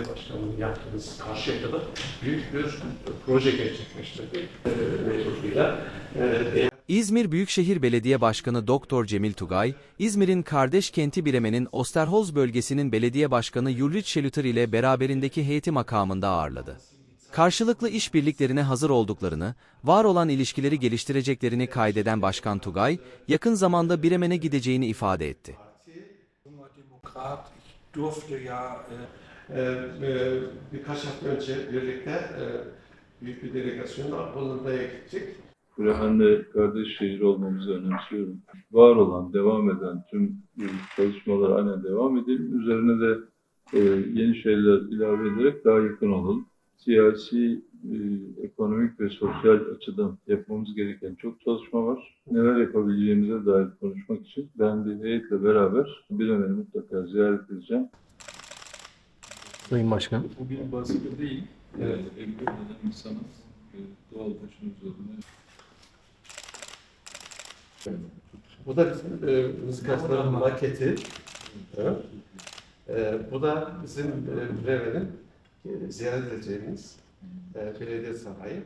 Başkanım yaptığımız Karşıyaka'da büyük bir proje gerçekleştirdik. E, mecburuyla. E, İzmir Büyükşehir Belediye Başkanı Doktor Cemil Tugay, İzmir'in kardeş kenti Bireme'nin Osterholz bölgesinin belediye başkanı Yulrit Schlüter ile beraberindeki heyeti makamında ağırladı. Karşılıklı işbirliklerine hazır olduklarını, var olan ilişkileri geliştireceklerini kaydeden Başkan Tugay, yakın zamanda Biremen'e gideceğini ifade etti. Demokrat. Ich durfte ja äh, e, e, birkaç hafta önce birlikte e, büyük bir delegasyonla Hollanda'ya gittik. Bremen'le kardeş şehir olmamızı önemsiyorum. Var olan, devam eden tüm çalışmalar aynen devam edelim. Üzerine de e, yeni şeyler ilave ederek daha yakın olalım. Siyasi, e, ekonomik ve sosyal açıdan yapmamız gereken çok çalışma var. Neler yapabileceğimize dair konuşmak için ben bir heyetle beraber Bremen'i mutlaka ziyaret edeceğim. Sayın Başkan. Bu bir baskı değil. Evet. Emre neden insanın e, doğal başının Bu da bizim e, rızkasların maketi. Evet. E, bu da bizim e, Bremen'in e, ziyaret edeceğimiz e, belediye sarayı.